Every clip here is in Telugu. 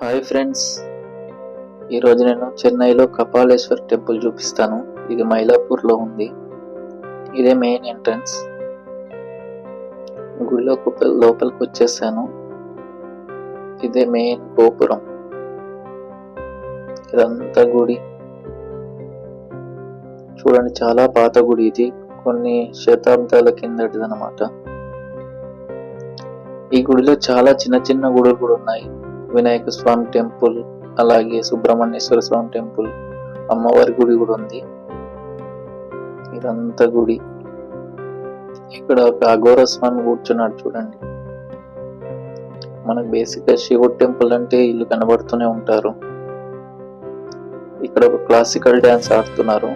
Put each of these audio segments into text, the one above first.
Hi friends. ఈరోజు నేను చెన్నైలో కపాలేశ్వర్ టెంపుల్ చూపిస్తాను. ఇది మైలాపూర్లో ఉంది. ఇదే మెయిన్ ఎంట్రన్స్. గుళ్ళో లోపలికి వచ్చేసాను. ఇదే మెయిన్ గోపురం. ఇదంతా గుడి. చూడండి చాలా పాత గుడి ఇది. కొన్ని శతాబ్దాల కిందటిదనమాట ఈ గుడిలో చాలా చిన్న చిన్న గుడులు కూడా ఉన్నాయి. వినాయక స్వామి టెంపుల్ అలాగే సుబ్రహ్మణ్యేశ్వర స్వామి టెంపుల్ అమ్మవారి గుడి కూడా ఉంది. ఇదంతా గుడి. ఇక్కడ ఒక అఘోర స్వామి కూర్చున్నాడు చూడండి. మనకు బేసిక్గా శివుడు టెంపుల్ అంటే ఇల్లు కనబడుతూనే ఉంటారు. ఇక్కడ ఒక క్లాసికల్ డ్యాన్స్ ఆడుతున్నారు.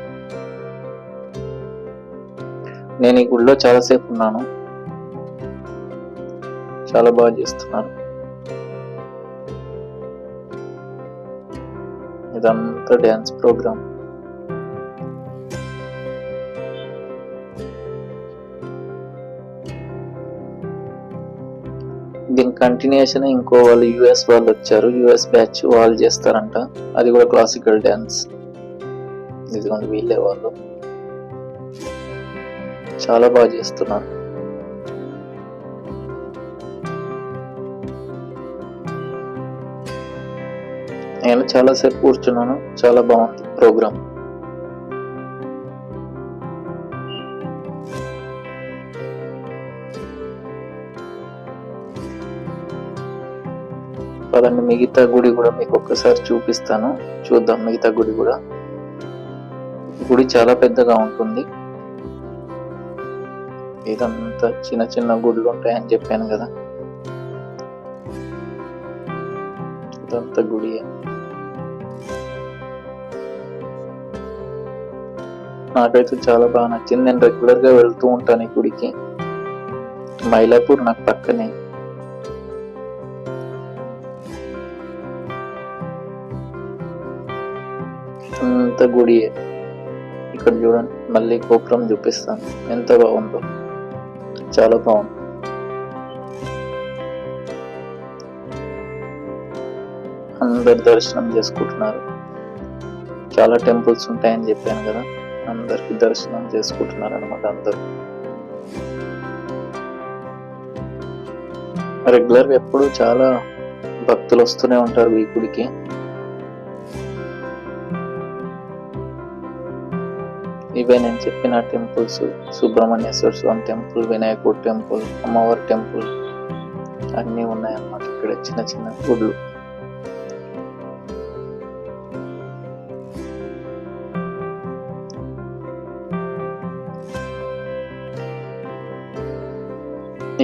నేను ఈ గుడిలో చాలాసేపు ఉన్నాను. చాలా బాగా చేస్తున్నారు. ఇదంతా డ్యాన్స్ ప్రోగ్రామ్ దీని కంటిన్యూషన్ ఇంకో వాళ్ళు యుఎస్ వాళ్ళు వచ్చారు. యుఎస్ బ్యాచ్ వాళ్ళు చేస్తారంట. అది కూడా క్లాసికల్ డ్యాన్స్ ఇదిగోండి వీళ్ళే వాళ్ళు. చాలా బాగా చేస్తున్నారు. నేను చాలాసేపు కూర్చున్నాను. చాలా బాగుంది ప్రోగ్రామ్. పదండి మిగతా గుడి కూడా మీకు ఒక్కసారి చూపిస్తాను. చూద్దాం మిగతా గుడి కూడా. గుడి చాలా పెద్దగా ఉంటుంది. ఇదంతా చిన్న చిన్న గుడిలు ఉంటాయని చెప్పాను కదా. ఇదంతా గుడి నాకైతే చాలా బాగా నచ్చింది. నేను రెగ్యులర్గా వెళ్తూ ఉంటాను ఈ గుడికి. మైలాపూర్ నాకు పక్కనే. అంత గుడి. ఇక్కడ చూడండి మళ్ళీ గోపురం చూపిస్తాను. ఎంత బాగుందో. చాలా బాగుంది. అందరు దర్శనం చేసుకుంటున్నారు. చాలా టెంపుల్స్ ఉంటాయని చెప్పాను కదా. అందరికి దర్శనం చేసుకుంటున్నారు అనమాట అందరూ. రెగ్యులర్గా ఎప్పుడు చాలా భక్తులు వస్తూనే ఉంటారు ఈ గుడికి. ఇవే నేను చెప్పిన టెంపుల్స్ సుబ్రహ్మణ్యేశ్వర స్వామి టెంపుల్ వినాయకుడు టెంపుల్ అమ్మవారి టెంపుల్ అన్నీ ఉన్నాయన్నమాట. ఇక్కడ చిన్న చిన్న గుడ్లు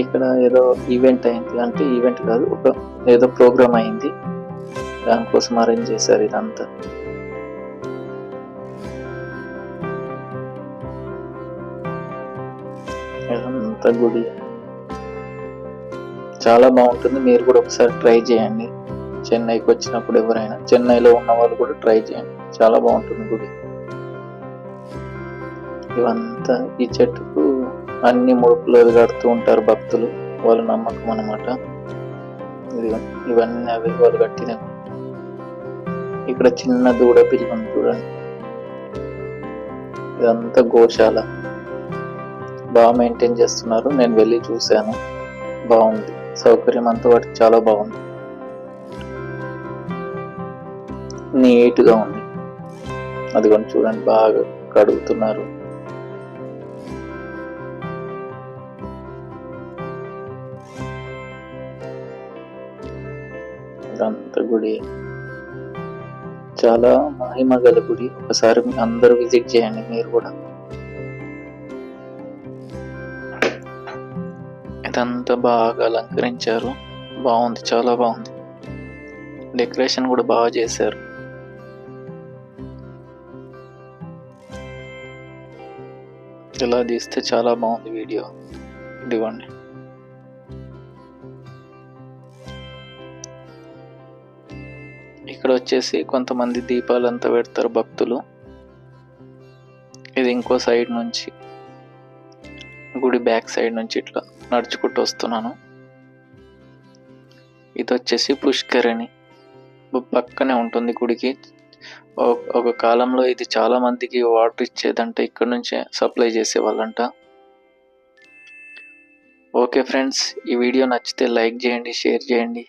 ఇక్కడ ఏదో ఈవెంట్ అయింది. అంటే ఈవెంట్ కాదు ఒక ఏదో ప్రోగ్రామ్ అయింది. దానికోసం అరేంజ్ చేశారు ఇదంతా. ఇదంతా గుడి. చాలా బాగుంటుంది. మీరు కూడా ఒకసారి ట్రై చేయండి. చెన్నైకి వచ్చినప్పుడు ఎవరైనా చెన్నైలో ఉన్న వాళ్ళు కూడా ట్రై చేయండి. చాలా బాగుంటుంది గుడి. ఇవంతా ఈ చెట్టుకు అన్ని ముడుపులు అవి కడుతూ ఉంటారు భక్తులు వాళ్ళ నమ్మకం అన్నమాట. ఇది ఇవన్నీ అవి వాళ్ళు కట్టిన. ఇక్కడ చిన్న దూడ పిల్ల చూడండి. ఇదంతా గోశాల. బాగా మెయింటైన్ చేస్తున్నారు. నేను వెళ్ళి చూశాను. బాగుంది. సౌకర్యం అంతా వాటికి చాలా బాగుంది. నీట్గా ఉంది. అది కొన్ని చూడండి బాగా కడుగుతున్నారు. ఇదంతా గుడి. చాలా మహిమ గల గుడి. ఒకసారి అందరూ విజిట్ చేయండి మీరు కూడా. ఇదంతా బాగా అలంకరించారు. బాగుంది చాలా బాగుంది. డెకరేషన్ కూడా బాగా చేశారు. ఇలా తీస్తే చాలా బాగుంది వీడియో. ఇదిగోండి. ఇక్కడ వచ్చేసి కొంతమంది దీపాలంతా పెడతారు భక్తులు. ఇది ఇంకో సైడ్ నుంచి గుడి బ్యాక్ సైడ్ నుంచి ఇట్లా నడుచుకుంటూ వస్తున్నాను. ఇది వచ్చేసి పుష్కరిణి. పక్కనే ఉంటుంది గుడికి. ఒక- ఒక కాలంలో ఇది చాలా మందికి వాటర్ ఇచ్చేదంట ఇక్కడ నుంచే సప్లై చేసేవాళ్ళంట. ఓకే ఫ్రెండ్స్ ఈ వీడియో నచ్చితే లైక్ చేయండి షేర్ చేయండి.